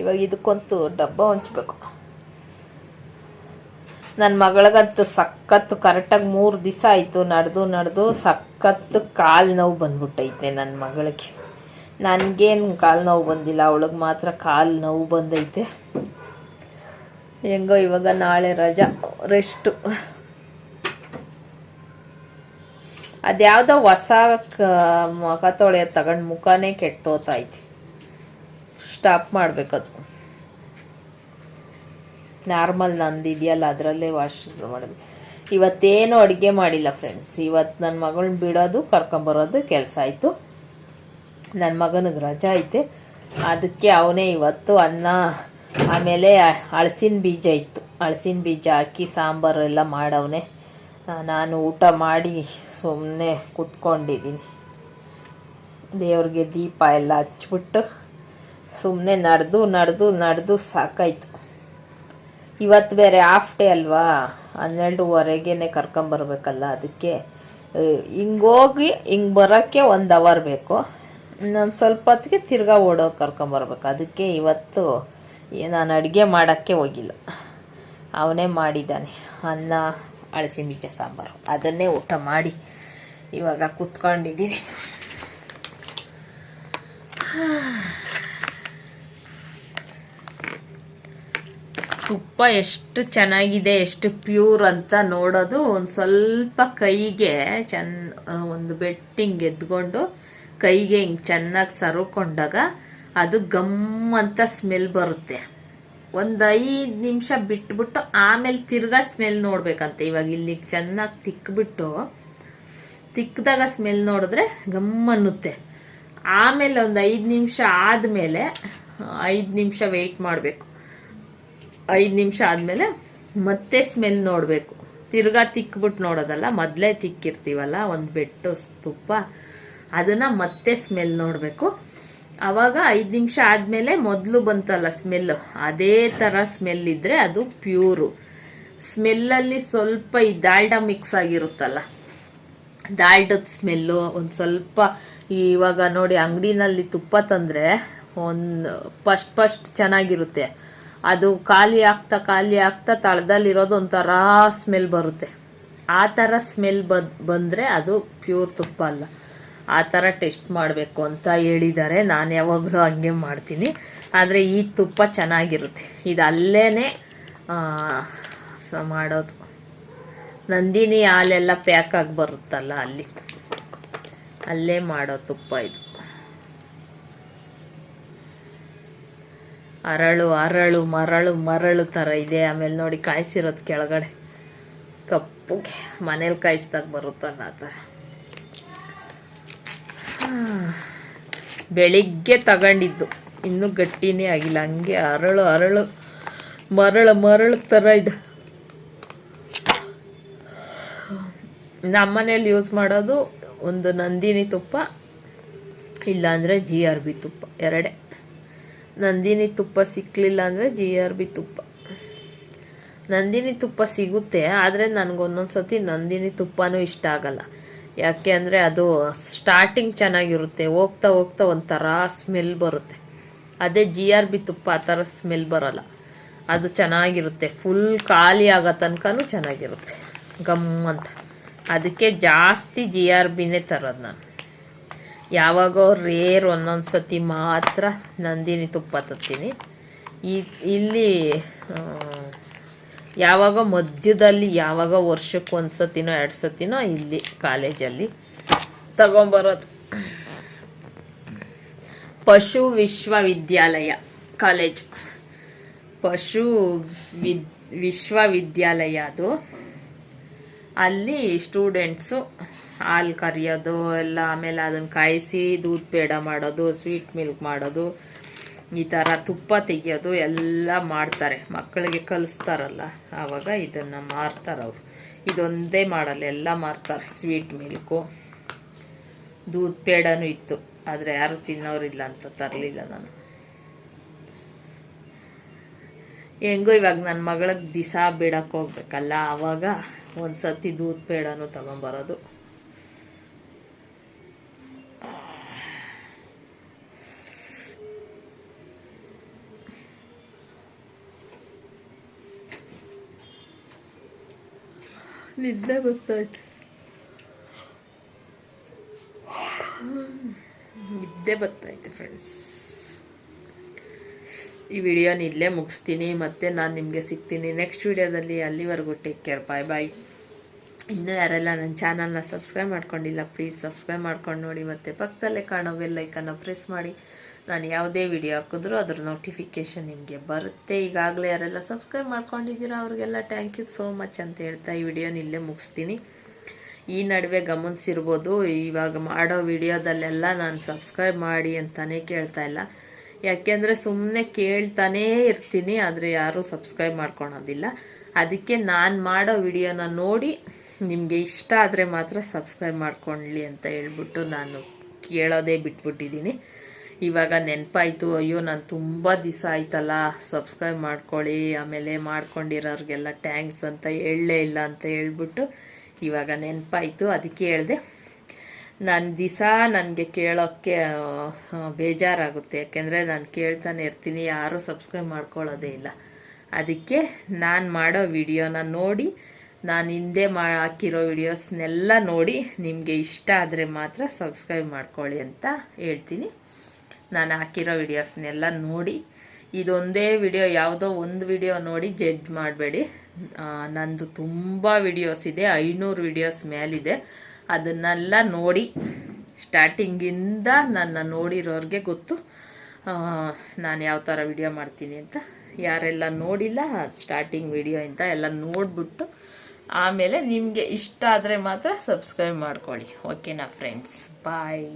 S1: ಇವಾಗ ಇದಕ್ಕಂತೂ ಡಬ್ಬ ಹೊಂಚ್ಬೇಕು. ನನ್ನ ಮಗಳಿಗಂತೂ ಸಖತ್ತು ಕರೆಕ್ಟಾಗಿ ಮೂರು ದಿವಸ ಆಯಿತು, ನಡೆದು ನಡೆದು ಸಖತ್ತು ಕಾಲು ನೋವು ಬಂದ್ಬಿಟ್ಟೈತೆ ನನ್ನ ಮಗಳಿಗೆ. ನನಗೇನು ಕಾಲು ನೋವು ಬಂದಿಲ್ಲ, ಅವಳಿಗೆ ಮಾತ್ರ ಕಾಲು ನೋವು ಬಂದೈತೆ. ಹೆಂಗೋ ಇವಾಗ ನಾಳೆ ರಜಾ, ರೆಸ್ಟು. ಅದ್ಯಾವುದೋ ಹೊಸ ಮುಖ ತೊಳೆಯೋದು ತಗೊಂಡು ಮುಖನೇ ಕೆಟ್ಟೋತಾಯ್ತು. ಸ್ಟಾಪ್ ಮಾಡಬೇಕದು. ನಾರ್ಮಲ್ ನಂದು ಇದೆಯಲ್ಲ, ಅದರಲ್ಲೇ ವಾಶ್ ಮಾಡಬೇಕು ಇವತ್ತೇನು ಅಡುಗೆ ಮಾಡಿಲ್ಲ ಫ್ರೆಂಡ್ಸ್ ಇವತ್ತು ನನ್ನ ಮಗಳನ್ನ ಬಿಡೋದು ಕರ್ಕೊಂಬರೋದು ಕೆಲಸ ಆಯಿತು. ನನ್ನ ಮಗನಿಗೆ ರಜಾ ಐತೆ. ಅದಕ್ಕೆ ಅವನೇ ಇವತ್ತು ಅನ್ನ, ಆಮೇಲೆ ಹಳಸಿನ ಬೀಜ ಇತ್ತು. ಹಳಸಿನ ಬೀಜ ಹಾಕಿ ಸಾಂಬಾರು ಎಲ್ಲ ಮಾಡವನೆ. ನಾನು ಊಟ ಮಾಡಿ ಸುಮ್ಮನೆ ಕೂತ್ಕೊಂಡಿದ್ದೀನಿ. ದೇವ್ರಿಗೆ ದೀಪ ಎಲ್ಲ ಹಚ್ಬಿಟ್ಟು ಸುಮ್ಮನೆ ನಡೆದು ನಡೆದು ನಡೆದು ಸಾಕಾಯ್ತು. ಇವತ್ತು ಬೇರೆ ಹಾಫ್ ಡೇ ಅಲ್ವಾ? ಹನ್ನೆರಡುವರೆಗೇನೆ ಕರ್ಕೊಂಬರ್ಬೇಕಲ್ಲ ಅದಕ್ಕೆ. ಹಿಂಗೋಗಿ ಹಿಂಗೆ ಬರೋಕ್ಕೆ ಒಂದು ಅವರ್ ಬೇಕು. ಇನ್ನೊಂದು ಸ್ವಲ್ಪ ಹೊತ್ತಿಗೆ ತಿರ್ಗಾ ಓಡೋಗಿ ಕರ್ಕೊಂಬರ್ಬೇಕು ಅದಕ್ಕೆ ಇವತ್ತು ನಾನು ಅಡುಗೆ ಮಾಡೋಕ್ಕೆ ಹೋಗಿಲ್ಲ. ಅವನೇ ಮಾಡಿದ್ದಾನೆ. ಅನ್ನ, ಅಳಸಿ ಮಿಚ್ಚ ಸಾಂಬಾರು. ಅದನ್ನೇ ಊಟ ಮಾಡಿ ಇವಾಗ ಕೂತ್ಕೊಂಡಿದ್ದೀನಿ. ತುಪ್ಪ ಎಷ್ಟು ಚೆನ್ನಾಗಿದೆ, ಎಷ್ಟು ಪ್ಯೂರ್ ಅಂತ ನೋಡೋದು ಒಂದು ಸ್ವಲ್ಪ ಕೈಗೆ ಚೆನ್ನ ಒಂದು ಬೆಟ್ಟಿಂಗ್ ಎದ್ಕೊಂಡು ಕೈಗೆ ಹಿಂಗೆ ಚೆನ್ನಾಗಿ ಸರುಕೊಂಡಾಗ ಅದು ಗಮ್ ಅಂತ ಸ್ಮೆಲ್ ಬರುತ್ತೆ. ಒಂದು ಐದು ನಿಮಿಷ ಬಿಟ್ಬಿಟ್ಟು ಆಮೇಲೆ ತಿರ್ಗಾ ಸ್ಮೆಲ್ ನೋಡ್ಬೇಕಂತೆ. ಇವಾಗ ಇಲ್ಲಿ ಚೆನ್ನಾಗಿ ತಿಕ್ಬಿಟ್ಟು ತಿಕ್ಕಿದಾಗ ಸ್ಮೆಲ್ ನೋಡಿದ್ರೆ ಗಮ್ ಅನ್ನುತ್ತೆ. ಆಮೇಲೆ ಒಂದು ಐದು ನಿಮಿಷ ಆದಮೇಲೆ, ಐದು ನಿಮಿಷ ವೆಯ್ಟ್ ಮಾಡಬೇಕು. ಐದು ನಿಮಿಷ ಆದಮೇಲೆ ಮತ್ತೆ ಸ್ಮೆಲ್ ನೋಡಬೇಕು. ತಿರ್ಗಾ ತಿಕ್ಬಿಟ್ಟು ನೋಡೋದಲ್ಲ, ಮೊದಲೇ ತಿಕ್ಕಿರ್ತೀವಲ್ಲ, ಒಂದು ಬೆಟ್ಟು ತುಪ್ಪ, ಅದನ್ನು ಮತ್ತೆ ಸ್ಮೆಲ್ ನೋಡಬೇಕು. ಆವಾಗ ಐದು ನಿಮಿಷ ಆದಮೇಲೆ ಮೊದಲು ಬಂತಲ್ಲ ಸ್ಮೆಲ್ ಅದೇ ಥರ ಸ್ಮೆಲ್ ಇದ್ದರೆ ಅದು ಪ್ಯೂರು ಸ್ಮೆಲ್ಲಲ್ಲಿ ಸ್ವಲ್ಪ ಈ ದಾಲ್ಡ ಮಿಕ್ಸ್ ಆಗಿರುತ್ತಲ್ಲ, ದಾಲ್ಡದ ಸ್ಮೆಲ್ಲು ಒಂದು ಸ್ವಲ್ಪ ಇವಾಗ ನೋಡಿ ಅಂಗಡಿನಲ್ಲಿ ತುಪ್ಪ ತಂದರೆ ಒಂದು ಫಸ್ಟ್ ಫಸ್ಟ್ ಚೆನ್ನಾಗಿರುತ್ತೆ. ಅದು ಖಾಲಿ ಆಗ್ತಾ ಖಾಲಿ ಆಗ್ತಾ ತಳದಲ್ಲಿರೋದು ಒಂಥರ ಸ್ಮೆಲ್ ಬರುತ್ತೆ. ಆ ಥರ ಸ್ಮೆಲ್ ಬದ್, ಬಂದರೆ ಅದು ಪ್ಯೂರ್ ತುಪ್ಪ ಅಲ್ಲ. ಆ ಥರ ಟೆಸ್ಟ್ ಮಾಡಬೇಕು ಅಂತ ಹೇಳಿದ್ದಾರೆ. ನಾನು ಯಾವಾಗಲೂ ಹಂಗೆ ಮಾಡ್ತೀನಿ. ಆದರೆ ಈ ತುಪ್ಪ ಚೆನ್ನಾಗಿರುತ್ತೆ. ಇದು ಅಲ್ಲೇ ಮಾಡೋದು. ನಂದಿನಿ ಹಾಲೆಲ್ಲ ಪ್ಯಾಕ್ ಆಗಿ ಬರುತ್ತಲ್ಲ ಅಲ್ಲಿ. ಅಲ್ಲೇ ಮಾಡೋ ತುಪ್ಪ ಇದು. ಅರಳು ಅರಳು, ಮರಳು ಮರಳು ಥರ ಇದೆ. ಆಮೇಲೆ ನೋಡಿ ಕಾಯಿಸಿರೋದು ಕೆಳಗಡೆ. ಕಪ್ಪುಗೆ ಮನೇಲಿ ಕಾಯಿಸ್ದಾಗ ಬರುತ್ತಲ್ಲ ಆ ಥರ. ಬೆಳಿಗ್ಗೆ ತಗೊಂಡಿದ್ದು. ಇನ್ನೂ ಗಟ್ಟಿನೇ ಆಗಿಲ್ಲ. ಹಂಗೆ ಅರಳು ಅರಳು, ಮರಳು ಮರಳು ಥರ ಇದೆ. ನಮ್ಮನೇಲಿ ಯೂಸ್ ಮಾಡೋದು ಒಂದು ನಂದಿನಿ ತುಪ್ಪ, ಇಲ್ಲಾಂದರೆ ಜಿ ಆರ್ ಬಿ ತುಪ್ಪ, ಎರಡೇ. ನಂದಿನಿ ತುಪ್ಪ ಸಿಕ್ಕಲಿಲ್ಲ ಅಂದರೆ ಜಿ ಆರ್ ಬಿ ತುಪ್ಪ. ನಂದಿನಿ ತುಪ್ಪ ಸಿಗುತ್ತೆ, ಆದರೆ ನನಗೊಂದೊಂದು ಸತಿ ನಂದಿನಿ ತುಪ್ಪನೂ ಇಷ್ಟ ಆಗಲ್ಲ. ಯಾಕೆ ಅಂದರೆ ಅದು ಸ್ಟಾರ್ಟಿಂಗ್ ಚೆನ್ನಾಗಿರುತ್ತೆ, ಹೋಗ್ತಾ ಹೋಗ್ತಾ ಒಂಥರ ಸ್ಮೆಲ್ ಬರುತ್ತೆ. ಅದೇ ಜಿ ಆರ್ ಬಿ ತುಪ್ಪ ಆ ಥರ ಸ್ಮೆಲ್ ಬರಲ್ಲ. ಅದು ಚೆನ್ನಾಗಿರುತ್ತೆ ಫುಲ್ ಖಾಲಿ ಆಗೋ ತನಕನೂ ಚೆನ್ನಾಗಿರುತ್ತೆ. ಗಮ್ ಅಂತ. ಅದಕ್ಕೆ ಜಾಸ್ತಿ ಜಿ ಆರ್ ಬಿನೇ ತರೋದು ನಾನು. ಯಾವಾಗೋ ರೇರ್ ಒಂದೊಂದು ಸತಿ ಮಾತ್ರ ನಂದಿನಿ ತುಪ್ಪ ತತ್ತೀನಿ. ಇಲ್ಲಿ ಯಾವಾಗ ಮಧ್ಯದಲ್ಲಿ, ಯಾವಾಗ ವರ್ಷಕ್ಕೆ ಒಂದು ಸತಿನೋ ಎರಡು ಸತಿನೋ ಇಲ್ಲಿ ಕಾಲೇಜಲ್ಲಿ ತಗೊಂಬರೋದು. ಪಶು ವಿಶ್ವವಿದ್ಯಾಲಯ ಕಾಲೇಜ್. ಪಶು ವಿದ್ ವಿಶ್ವವಿದ್ಯಾಲಯ ಅದು. ಅಲ್ಲಿ ಸ್ಟೂಡೆಂಟ್ಸು ಹಾಲು ಕರಿಯೋದು, ಎಲ್ಲ ಆಮೇಲೆ ಅದನ್ನು ಕಾಯಿಸಿ ದೂದ್ ಪೇಡ ಮಾಡೋದು ಸ್ವೀಟ್ ಮಿಲ್ಕ್ ಮಾಡೋದು, ಈ ಥರ ತುಪ್ಪ ತೆಗಿಯೋದು ಎಲ್ಲ ಮಾಡ್ತಾರೆ. ಮಕ್ಕಳಿಗೆ ಕಲಿಸ್ತಾರಲ್ಲ, ಆವಾಗ ಇದನ್ನು ಮಾರ್ತಾರೆ ಅವರು. ಇದೊಂದೇ ಮಾಡಲ್ಲ, ಎಲ್ಲ ಮಾರ್ತಾರೆ. ಸ್ವೀಟ್ ಮಿಲ್ಕು ದೂದ್ ಪೇಡನೂ ಇತ್ತು, ಆದರೆ ಯಾರು ತಿನ್ನೋರಿಲ್ಲ ಅಂತ ತರಲಿಲ್ಲ ನಾನು. ಹೆಂಗೋ ಇವಾಗ ನನ್ನ ಮಗಳಿಗೆ ದಿಸ ಬಿಡಕ್ಕೆ ಹೋಗ್ಬೇಕಲ್ಲ, ಆವಾಗ ಒಂದು ಸತಿ ದೂದ್ ಪೇಡನೂ ತಗೊಂಬರೋದು. ನಿದ್ದೆ ಬರ್ತಾಯ್ತು ನಿದ್ದೆ ಬರ್ತಾಯ್ತು ಫ್ರೆಂಡ್ಸ್ ಈ ವಿಡಿಯೋನ ಇಲ್ಲೇ ಮುಗಿಸ್ತೀನಿ, ಮತ್ತೆ ನಾನು ನಿಮಗೆ ಸಿಗ್ತೀನಿ ನೆಕ್ಸ್ಟ್ ವಿಡಿಯೋದಲ್ಲಿ ಅಲ್ಲಿವರೆಗೂ ಟೇಕ್ ಕೇರ್ ಬಾಯ್ ಬಾಯ್ ಇನ್ನೂ ಯಾರೆಲ್ಲ ನನ್ನ ಚಾನಲ್ನ ಸಬ್ಸ್ಕ್ರೈಬ್ ಮಾಡ್ಕೊಂಡಿಲ್ಲ ಪ್ಲೀಸ್ ಸಬ್ಸ್ಕ್ರೈಬ್ ಮಾಡ್ಕೊಂಡು ನೋಡಿ, ಮತ್ತು ಪಕ್ಕದಲ್ಲೇ ಕಾಣೋ ಬೆಲ್ ಐಕನ್ನ ಪ್ರೆಸ್ ಮಾಡಿ. ನಾನು ಯಾವುದೇ ವಿಡಿಯೋ ಹಾಕಿದ್ರು ಅದ್ರ ನೋಟಿಫಿಕೇಷನ್ ನಿಮಗೆ ಬರುತ್ತೆ. ಈಗಾಗಲೇ ಯಾರೆಲ್ಲ ಸಬ್ಸ್ಕ್ರೈಬ್ ಮಾಡ್ಕೊಂಡಿದ್ದೀರೋ ಅವ್ರಿಗೆಲ್ಲ ಥ್ಯಾಂಕ್ ಯು ಸೋ ಮಚ್ ಅಂತ ಹೇಳ್ತಾ ಈ ವಿಡಿಯೋನ ಇಲ್ಲೇ ಮುಗಿಸ್ತೀನಿ. ಈ ನಡುವೆ ಗಮನಿಸಿರ್ಬೋದು, ಇವಾಗ ಮಾಡೋ ವಿಡಿಯೋದಲ್ಲೆಲ್ಲ ನಾನು ಸಬ್ಸ್ಕ್ರೈಬ್ ಮಾಡಿ ಅಂತಲೇ ಕೇಳ್ತಾ ಇಲ್ಲ. ಯಾಕೆಂದರೆ ಸುಮ್ಮನೆ ಕೇಳ್ತಾನೇ ಇರ್ತೀನಿ, ಆದರೆ ಯಾರೂ ಸಬ್ಸ್ಕ್ರೈಬ್ ಮಾಡ್ಕೊಳೋದಿಲ್ಲ. ಅದಕ್ಕೆ ನಾನು ಮಾಡೋ ವಿಡಿಯೋನ ನೋಡಿ, ನಿಮಗೆ ಇಷ್ಟ ಆದರೆ ಮಾತ್ರ ಸಬ್ಸ್ಕ್ರೈಬ್ ಮಾಡ್ಕೊಳ್ಳಿ ಅಂತ ಹೇಳ್ಬಿಟ್ಟು ನಾನು ಕೇಳೋದೇ ಬಿಟ್ಬಿಟ್ಟಿದ್ದೀನಿ. ಇವಾಗ ನೆನಪಾಯಿತು, ಅಯ್ಯೋ, ನಾನು ತುಂಬ ದಿವಸ ಆಯ್ತಲ್ಲ ಸಬ್ಸ್ಕ್ರೈಬ್ ಮಾಡ್ಕೊಳ್ಳಿ, ಆಮೇಲೆ ಮಾಡ್ಕೊಂಡಿರೋರಿಗೆಲ್ಲ ಟ್ಯಾಂಕ್ಸ್ ಅಂತ ಹೇಳಲೇ ಇಲ್ಲ ಅಂತ ಹೇಳ್ಬಿಟ್ಟು ಇವಾಗ ನೆನಪಾಯಿತು, ಅದಕ್ಕೆ ಹೇಳಿದೆ. ನಾನು ದಿವಸ ನನಗೆ ಕೇಳೋಕ್ಕೆ ಬೇಜಾರಾಗುತ್ತೆ, ಯಾಕೆಂದರೆ ನಾನು ಕೇಳ್ತಾನೆ ಇರ್ತೀನಿ, ಯಾರೂ ಸಬ್ಸ್ಕ್ರೈಬ್ ಮಾಡ್ಕೊಳ್ಳೋದೇ ಇಲ್ಲ. ಅದಕ್ಕೆ ನಾನು ಮಾಡೋ ವಿಡಿಯೋನ ನೋಡಿ, ನಾನು ಹಿಂದೆ ಮಾ, ಹಾಕಿರೋ ವಿಡಿಯೋಸ್ನೆಲ್ಲ ನೋಡಿ, ನಿಮಗೆ ಇಷ್ಟ ಆದರೆ ಮಾತ್ರ ಸಬ್ಸ್ಕ್ರೈಬ್ ಮಾಡ್ಕೊಳ್ಳಿ ಅಂತ ಹೇಳ್ತೀನಿ. ನಾನು ಹಾಕಿರೋ ವಿಡಿಯೋಸ್ನೆಲ್ಲ ನೋಡಿ, ಇದೊಂದೇ ವಿಡಿಯೋ, ಯಾವುದೋ ಒಂದು ವಿಡಿಯೋ ನೋಡಿ ಜಡ್ಜ್ ಮಾಡಬೇಡಿ. ನಂದು ತುಂಬ ವಿಡಿಯೋಸ್ ಇದೆ, ಐನೂರು ವಿಡಿಯೋಸ್ ಮೇಲಿದೆ. ಅದನ್ನೆಲ್ಲ ನೋಡಿ, ಸ್ಟಾರ್ಟಿಂಗಿಂದ ನನ್ನ ನೋಡಿರೋರಿಗೆ ಗೊತ್ತು ನಾನು ಯಾವ ಥರ ವಿಡಿಯೋ ಮಾಡ್ತೀನಿ ಅಂತ. ಯಾರೆಲ್ಲ ನೋಡಿಲ್ಲ, ಸ್ಟಾರ್ಟಿಂಗ್ ವಿಡಿಯೋ ಅಂತ ಎಲ್ಲ ನೋಡಿಬಿಟ್ಟು, ಆಮೇಲೆ ನಿಮಗೆ ಇಷ್ಟ ಆದರೆ ಮಾತ್ರ ಸಬ್ಸ್ಕ್ರೈಬ್ ಮಾಡ್ಕೊಳ್ಳಿ. ಓಕೆನಾ ಫ್ರೆಂಡ್ಸ್ ಬಾಯ್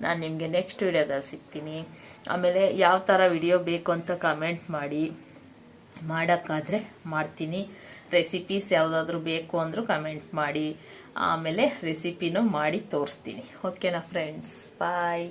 S1: ನಾನು ನಿಮಗೆ ನೆಕ್ಸ್ಟ್ ವಿಡಿಯೋದಲ್ಲಿ ಸಿಗ್ತೀನಿ. ಆಮೇಲೆ ಯಾವ ಥರ ವಿಡಿಯೋ ಬೇಕು ಅಂತ ಕಮೆಂಟ್ ಮಾಡಿ. ಮಾಡೋಕ್ಕಾದರೆ ಮಾಡ್ತೀನಿ. ರೆಸಿಪೀಸ್ ಯಾವುದಾದ್ರೂ ಬೇಕು ಅಂದರೂ ಕಮೆಂಟ್ ಮಾಡಿ. ಆಮೇಲೆ ರೆಸಿಪಿನೂ ಮಾಡಿ ತೋರಿಸ್ತೀನಿ. ಓಕೆನಾ ಫ್ರೆಂಡ್ಸ್ ಬಾಯ್